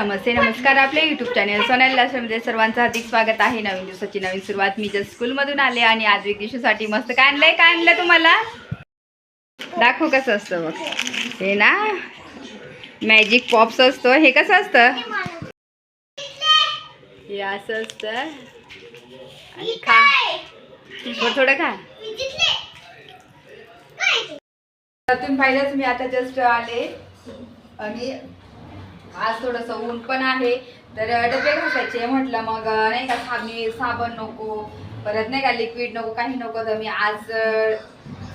नमस्ते नमस्कार आपल्या YouTube channel Sonal लास्टमध्ये सर्वांचं हार्दिक स्वागत आहे. नवीन दिवसाची नवीन सुरुवात. मी जस्ट स्कूलमधून आले आणि आज एक दिवशीसाठी मस्त काय आणलंय? काय आणलं तुम्हाला? दाखव कसं असतं बघ. हे ना मॅजिक पॉप्स असतो. हे कसं असतं? हे असं असतं. खा. थोडं थोडं खा. तुम्ही पाहिलंच मी आता जस्ट आले. आणि आज थोडंसं ऊन पण आहे. तर डबे घासायचे म्हटलं मग नाही का साबणी साबण नको परत नाही का लिक्विड नको काही नको. तर मी आज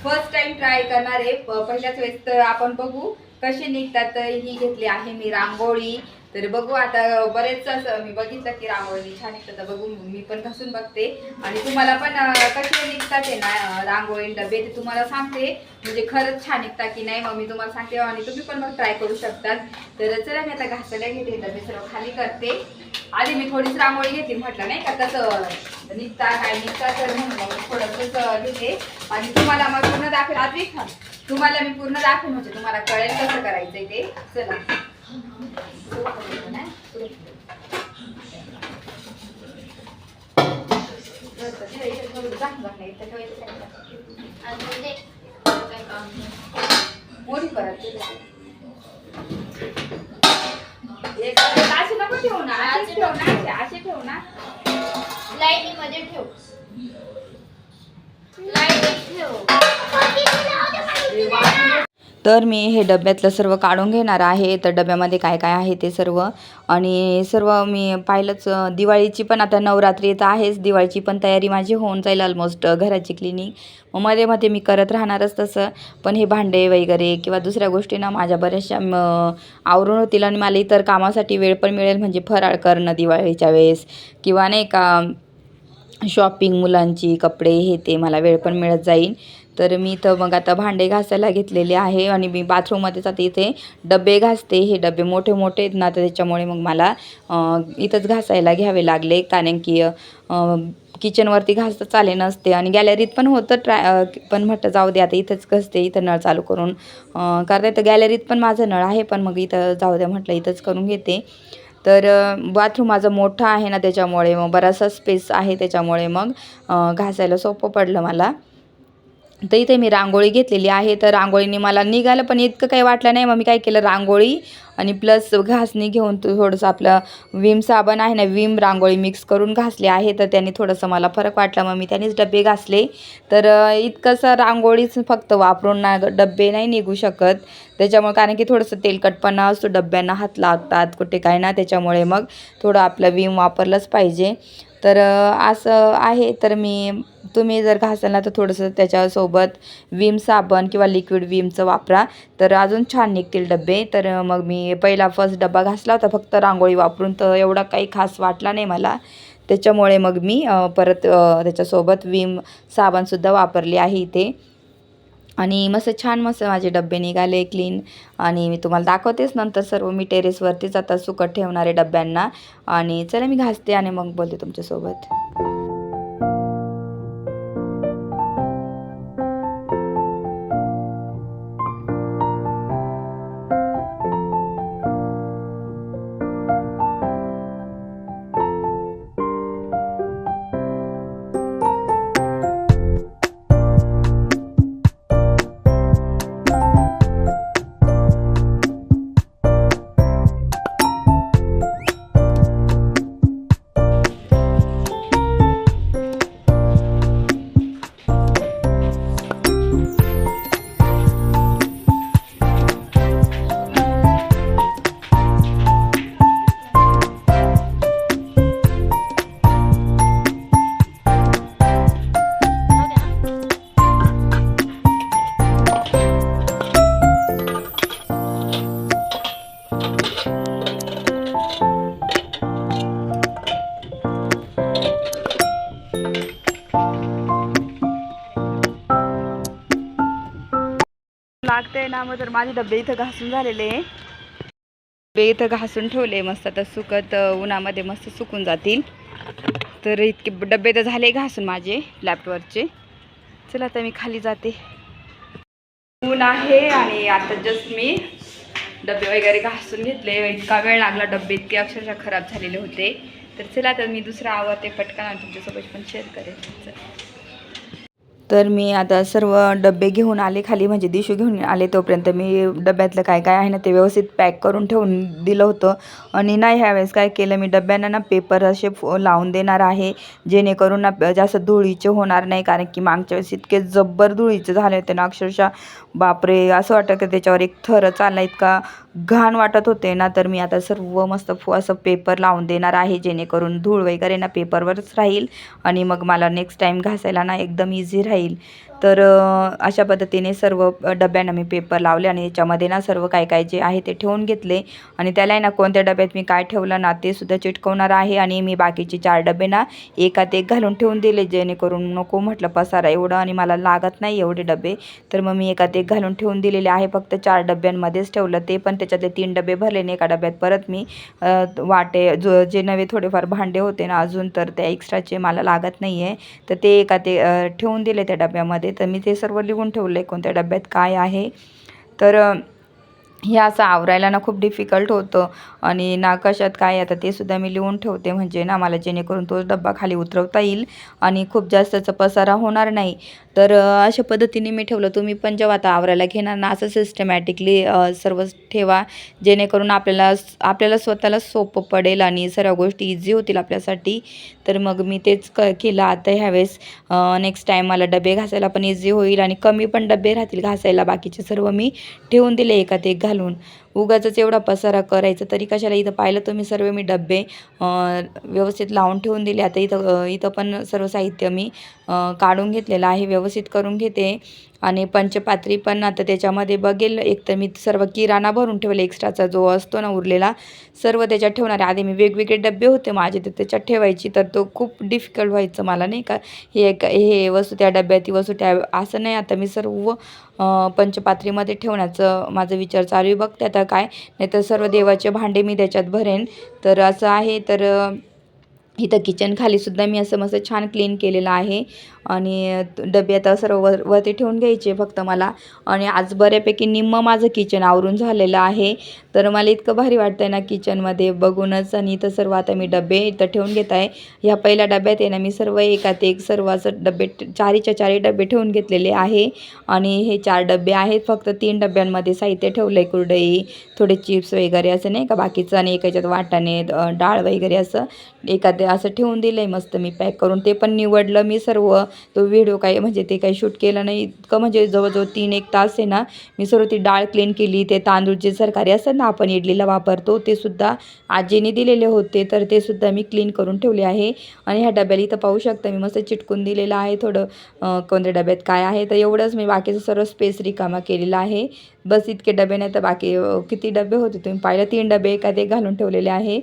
फर्स्ट टाइम ट्राय करणार आहे. प- पहिल्याच वेळेस तर आपण बघू कसे निघतात. ही घेतली आहे मी रांगोळी. तर बघू आता बरेच असं मी बघितलं की रांगोळी छान निघतात तर बघू मी पण घासून बघते. आणि तुम्हाला पण कसे निघतात ते ना रांगोळी डबे ते तुम्हाला सांगते. म्हणजे खरंच छान निघतात की नाही मग मी तुम्हाला सांगते. आणि तुम्ही पण मग ट्राय करू शकतात. तर चला मी आता घासायला घेते डबे सर्व खाली करते. आधी मी थोडीच रांगोळी घेतली म्हटलं नाही का कसं निघता काय निघता तर म्हणून मग थोडंसं घेते. आणि तुम्हाला मग पूर्ण दाखवेल. आधी खा तुम्हाला मी पूर्ण दाखवेल म्हणजे तुम्हाला कळेल कसं करायचंय ते. चला. मोठी परत एक अशी नको ठेवू ना अशीच ठेव ना अशी- अशी ठेव ना लाईनीमध्ये ठेव लाईनीत ठेव तर मी हे डब्यातलं सर्व काढून घेणार आहे. तर डब्यामध्ये काय काय आहे ते सर्व. आणि सर्व मी पाहिलंच दिवाळीची पण आता नवरात्री येत आहेच. दिवाळीची पण तयारी माझी होऊन जाईल ऑलमोस्ट घराची क्लिनिंग मग मध्ये मध्ये मी करत राहणारच तसं. पण हे भांडे वगैरे किंवा दुसऱ्या गोष्टीनं माझ्या बऱ्याचशा आवरून होतील आणि मला इतर कामासाठी वेळ पण मिळेल. म्हणजे फराळ करणं दिवाळीच्या वेळेस. किंवा नाही का शॉपिंग मुलांची कपडे हे ते मला वेळ पण मिळत जाईल. तर मी तर मग आता भांडे घासायला घेतलेले आहे आणि मी बाथरूममध्येच आता इथे डबे घासते. हे डबे मोठे मोठे आहेत ना तर त्याच्यामुळे मग मला इथंच घासायला घ्यावे लागले. कारण की किचनवरती घासता चाले नसते आणि गॅलरीत पण होतं ट्राय पण म्हटलं जाऊ दे आता इथंच घसते इथं नळ चालू करून. करता येतं गॅलरीत पण माझं नळ आहे पण मग इथं जाऊ द्या म्हटलं इथंच करून घेते. तर बाथरूम माझं मोठं आहे ना त्याच्यामुळे मग बराचसा स्पेस आहे त्याच्यामुळे मग घासायला सोपं पडलं मला. तर इथे मी रांगोळी घेतलेली आहे. तर रांगोळीने मला निघालं पण इतकं काही वाटलं नाही. मग मी काय केलं रांगोळी आणि प्लस घासणी घेऊन थोडंसं आपलं विम साबण आहे ना विम रांगोळी मिक्स करून घासले आहे. तर त्याने थोडंसं मला फरक वाटला. मग मी त्यानेच डबे घासले. तर इतकंसं रांगोळीच फक्त वापरून ना डबे नाही निघू शकत. त्याच्यामुळे कारण की थोडंसं तेलकटपणा असतो डब्यांना हात लागतात कुठे काय ना. त्याच्यामुळे मग थोडं आपलं विम वापरलंच पाहिजे. तर असं आहे. तर मी तुम्ही जर घासाल तर थोडंसं त्याच्यासोबत विम साबण किंवा लिक्विड विमचं वापरा. तर अजून छान निघतील डबे. तर मग मी पहिला फर्स्ट डबा घासला होता. फक्त रांगोळी वापरून तर एवढा काही खास वाटला नाही मला. त्याच्यामुळे मग मी परत त्याच्यासोबत विम साबणसुद्धा वापरली आहे इथे. आणि मस्त छान मस्त माझे डबे निघाले क्लीन आणि मी तुम्हाला दाखवतेच नंतर सर्व मी टेरेसवरतीच आता सुकट ठेवणारे डब्यांना. आणि चला मी घासते आणि मग बोलते तुमच्यासोबत. ना तर माझे डबे इथं घासून झालेले डबे इथं घासून ठेवले मस्त आता सुकत उन्हामध्ये मस्त सुकून जातील. तर इतके डबे तर झाले घासून माझे लॅपटॉपवरचे चला आता मी खाली जाते. ऊन आहे आणि आता जस्ट मी डबे वगैरे घासून घेतले. इतका वेळ लागला डबे इतके अक्षरशः खराब झालेले होते. तर चला तर मी दुसरा आवडते पटकन आणि तुमच्यासोबत पण शेअर करेन. चला. तर मी आता सर्व डबे घेऊन आले खाली म्हणजे दिशू घेऊन आले तोपर्यंत. मी डब्यातलं काय काय आहे ना ते व्यवस्थित पॅक करून ठेवून दिलं होतं. आणि नाही ह्यावेळेस काय केलं मी डब्यांना ना पेपर असे फो- लावून देणार आहे जेणेकरून ना जास्त धुळीचे होणार नाही कारण की मागच्या वेळेस इतके जब्बर धुळीचे झाले होते ना अक्षरशः. बापरे असं वाटतं की त्याच्यावर एक थर चालला इतका घाण वाटत होते ना. तर मी आता सर्व मस्त असं पेपर लावून देणार आहे जेणेकरून धूळ वगैरे ना पेपरवरच राहील. आणि मग मला नेक्स्ट टाईम घासायला ना एकदम इझी राहील. राहील. तर अशा पद्धतीने सर्व डब्यांना मी पेपर लावले आणि याच्यामध्ये ना सर्व काय काय जे आहे ते ठेवून घेतले. आणि त्याला ना कोणत्या डब्यात मी काय ठेवलं ना ते सुद्धा चिटकवणार आहे. आणि मी बाकीचे चार डबे ना एकात एक घालून ठेवून दिले जेणेकरून नको म्हटलं पसारा एवढं आणि मला लागत नाही एवढे डबे. तर मग मी एकात एक घालून ठेवून दिलेले आहे. फक्त चार डब्यांमध्येच ठेवलं ते पण त्याच्यातले तीन डबे भरले आणि एका डब्यात परत मी वाटे जो जे नवे थोडेफार भांडे होते ना अजून तर त्या एक्स्ट्राचे मला लागत नाही आहे तर ते एका ते ठेवून दिले त्या डब्यामध्ये. तर मी ते सर्व लिहून ठेवलं आहे कोणत्या डब्यात काय आहे. तर हे असं आवरायला ना खूप डिफिकल्ट होतं. आणि ना कशात काय आता ते सुद्धा मी लिहून ठेवते. म्हणजे ना मला जेणेकरून तो डब्बा खाली उतरवता येईल आणि खूप जास्तचा पसारा होणार नाही. तर अशा पद्धतीने मी ठेवलं. तुम्ही पण जेव्हा आता आवरायला घेणार ना असं सिस्टमॅटिकली सर्व ठेवा. जेणेकरून आपल्याला आपल्याला स्वतःला सोपं पडेल आणि सर्व गोष्टी इझी होतील आपल्यासाठी. तर मग मी तेच क केलं. आता ह्यावेळेस नेक्स्ट टाईम मला डबे घासायला पण इझी होईल आणि कमी पण डबे राहतील घासायला. बाकीचे सर्व मी ठेवून दिले. एकात एक घालून उगाचच एवढा पसारा करायचा. तरी कशाला इथं पाहिलं तुम्ही सर्व मी डबे व्यवस्थित लावून ठेवून दिले. आता इथं इथं पण सर्व साहित्य मी काढून घेतलेलं आहे व्यवस्थित करून घेते. आणि पंचपात्री पण आता त्याच्यामध्ये बघेल. एक तर मी सर्व किराणा भरून ठेवले एक्स्ट्राचा जो असतो ना उरलेला सर्व त्याच्यात ठेवणार आहे. आधी मी वेगवेगळे डबे होते माझे तर त्याच्यात ठेवायची तर तो खूप डिफिकल्ट व्हायचं मला नाही का? हे एक हे वस्तू त्या डब्यात ती वस्तू त्या असं नाही. आता मी सर्व पंचपात्रीमध्ये ठेवण्याचं माझा विचार चालू आहे. बघते आता काय नाही तर सर्व देवाचे भांडे मी त्याच्यात भरेन. तर असं आहे तर इथं किचन खालीसुद्धा मी असं मस्त छान क्लीन केलेलं आहे. आणि डबे आता सर्व वर वरती ठेवून घ्यायचे फक्त मला. आणि आज बऱ्यापैकी निम्मं माझं किचन आवरून झालेलं आहे. तर मला इतकं भारी वाटतं आहे ना किचनमध्ये बघूनच आणि इथं सर्व आता मी डबे इथं ठेवून घेत आहे. ह्या पहिल्या डब्यात आहे ना मी सर्व एकात एक सर्व असं डबे चारीच्या चारी डबे ठेवून घेतलेले आहे. आणि हे चार डबे आहेत. फक्त तीन डब्यांमध्ये साहित्य ठेवलं आहे कुरडई थोडे चिप्स वगैरे असं नाही का बाकीचं आणि एकाच्यात वाटाणे डाळ वगैरे असं एखादं असं ठेवून दिलं आहे मस्त मी पॅक करून. ते पण निवडलं मी सर्व. तो व्हिडिओ काही म्हणजे ते काही शूट केलं नाही. इतकं म्हणजे जवळजवळ तीन एक तास आहे ना मी सर्व ती डाळ क्लीन केली ते तांदूळ जे सरकारी असतात ना आपण इडलीला वापरतो ते सुद्धा आजीने दिलेले होते तर ते सुद्धा मी क्लीन करून ठेवले आहे. आणि ह्या डब्याला इथं पाहू शकता मी मस्त चिटकून दिलेलं आहे थोडं. कोणत्या डब्यात काय आहे तर एवढंच मी बाकीचं सर्व स्पेस रिकामा केलेला आहे. बस इतके डबे नाही तर बाकी किती डबे होते तुम्ही पाहिलं? तीन डबे एखादे एक घालून ठेवलेले आहे.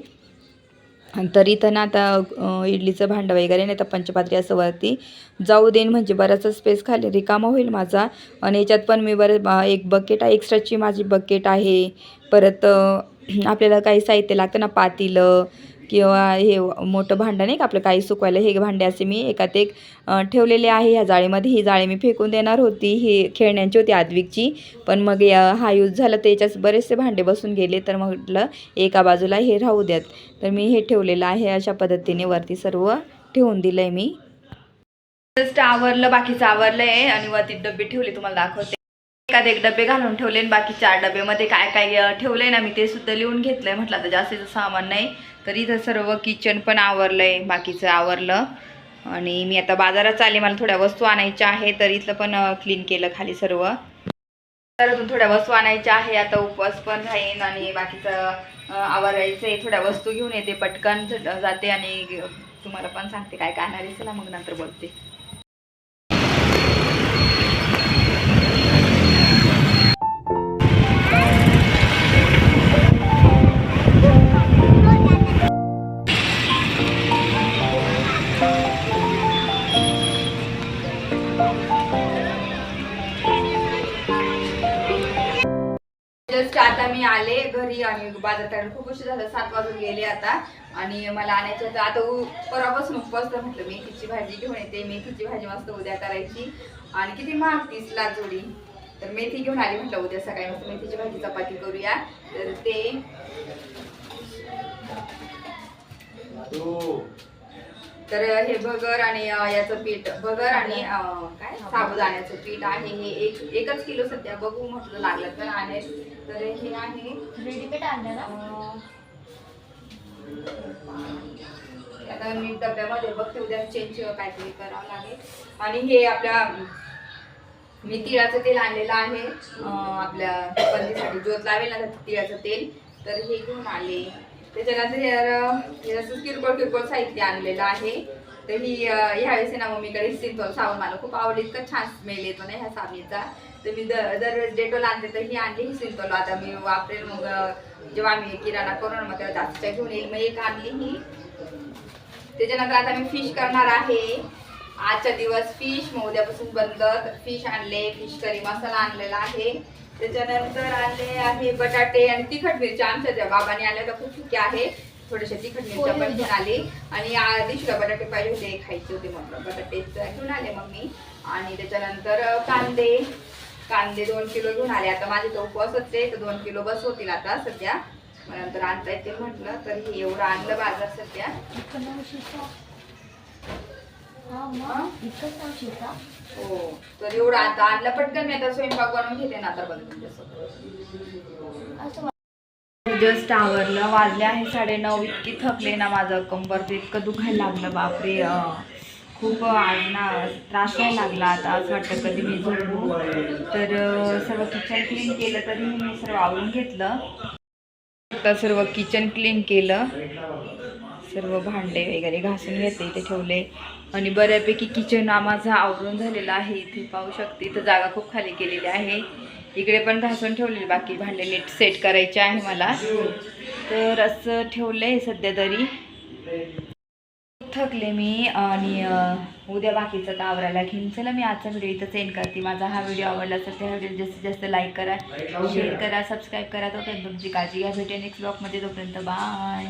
तर इथं ना आता इडलीचं भांडं वगैरे नाही तर पंचपात्री असं वरती जाऊ देईन म्हणजे बराचसा स्पेस खाली रिकामा होईल माझा. आणि याच्यात पण मी बरं एक बकेट आहे एक्स्ट्राची माझी बकेट आहे. परत आपल्याला काही साहित्य लागतं ना पातीलं किंवा हे मोठं भांडं नाही का आपलं काही सुकवायला हे भांडे असे मी एकात एक ठेवलेले आहे ह्या जाळीमध्ये. ही जाळी मी फेकून देणार होती ही खेळण्यांची होती आद्विकची. पण मग या- हा यूज झाला त्याच्यात बरेचसे भांडे बसून गेले तर म्हटलं एका बाजूला हे राहू द्यात. तर मी हे ठेवलेलं आहे अशा पद्धतीने वरती सर्व ठेवून दिलं आहे मी. जस्ट आवरलं बाकीचं आवरलं आहे आणि वरती डबे ठेवले तुम्हाला दाखवते. एखादे एक डबे घालून ठेवले आणि बाकी चार डबेमध्ये काय काय अं, ठेवलंय ना मी ते सुद्धा लिहून घेतलंय. म्हटलं आता जास्तीचं सामान नाही. तर इथं सर्व किचन पण आवरलं आहे बाकीचं आवरलं. आणि मी आता बाजारात चालले मला थोड्या वस्तू आणायच्या आहे तर इथलं पण क्लीन केलं खाली सर्व. तर थोड्या वस्तू आणायच्या आहे आता उपवास पण राहीन आणि बाकीचं आवरायचं आहे. थोड्या वस्तू घेऊन येते पटकन जाते आणि तुम्हाला पण सांगते काय काय आणणार चला मग नंतर बोलते. घरी आणि बाजार करायला खूप उशीर झालं सात वाजून गेले आता. आणि मला आणायचं आता आता उ- परवापासून उपवास तर म्हटलं मेथीची भाजी घेऊन येते. मेथीची भाजी मस्त उद्या करायची. आणि किती महाग तीसला जोडी तर मेथी घेऊन आली म्हटलं उद्या सकाळी मस्त मेथीची भाजी चपाती करूया. तर ते तर हे भगर आणि याचं पीठ भगर आणि काय? साबुदाण्याचं पीठ आहे. हे एक एकच किलो सध्या बघू म्हटलं लागलं तर आणेल तर हे आहे. रेडीमेड आणलं ना? आता मी डब्यामध्ये बघते उद्या चेंज काहीतरी करावं लागेल. आणि हे आपल्या मी तिळाचं तेल आणलेलं आहे. आपल्या बंदीसाठी ज्योत लावेल ना तिळाचं तेल. तर हे घेऊन आले. त्याच्यानंतर हे, असं किरकोळ किरकोळ साहित्य आणलेलं आहे. तर ही ह्यावेळेस आहे ना मम्मीकडे सिंतोल साबण मला खूप आवडली. इतका छान स्मेल येतो ना ह्या साबणीचा. तर मी दर दरवेळेस डेटोल आणते तर ही आणली ही सिंतोल आता मी वापरेल मग जेव्हा आम्ही किराणा करू ना मग तेव्हा जास्तच्या घेऊन येईल. मग एक आणली ही. त्याच्यानंतर आता मी फिश करणार आहे. आजचा दिवस फिश मग उद्यापासून बंद फिश आणले फिश करी मसाला आणलेला आहे. त्याच्यानंतर आणले आहे बटाटे आणि तिखट मिरच्या. आमच्या बाबाने आणल्या त्या खूप सुक्या आहे. थोडेसे तिखट मिरच्या पण घेऊन आले. आणि आ- दिवशीला बटाटे पाहिजे होते. खायचे होते म्हटलं बटाटे घेऊन आले मग मी आणि त्याच्यानंतर कांदे. कांदे दोन किलो घेऊन आले. आता माझे तो उपवासच आहे. तर दोन किलो बस होतील आता सध्या. मग नंतर आणता येते म्हटलं तर हे एवढं आणलं बाजार सध्या. हो. तर एवढं आता आणलं. पटकन मी आता स्वयंपाक बनवून घेते ना आता बघ जस्ट आवरलं. वाजले आहे साडे नऊ इतकी थकले ना माझं कंबर. ते इतकं दुखायला लागलं. बापरे. खूप आज ना त्रास व्हायला लागला. आता असं वाटतं कधी मी झोपू. तर सर्व किचन क्लीन केलं तरी मी सर्व आवरून घेतलं. आता सर्व किचन क्लीन केलं. सर्व भांडे वगैरे घासून घेतले इथे ठेवले. आणि बऱ्यापैकी किचन माझं आवरून झालेलं आहे. इथे पाहू शकते इथं जागा खूप खाली केलेली आहे. इकडे पण घासून ठेवलेली बाकी भांडे नीट सेट करायचे आहे मला. तर असं ठेवलं आहे सध्या तरी. थकले मी आणि उद्या बाकीचं का आवरायला घेईन. चला मी आजचा व्हिडिओ इथं सेंड करते. माझा हा व्हिडिओ आवडला तर त्या व्हिडिओ जास्तीत जास्त लाईक करा शेअर करा सबस्क्राईब करा. तोपर्यंत तुमची काळजी घ्या. भेटेन नेक्स्ट ब्लॉगमध्ये तोपर्यंत बाय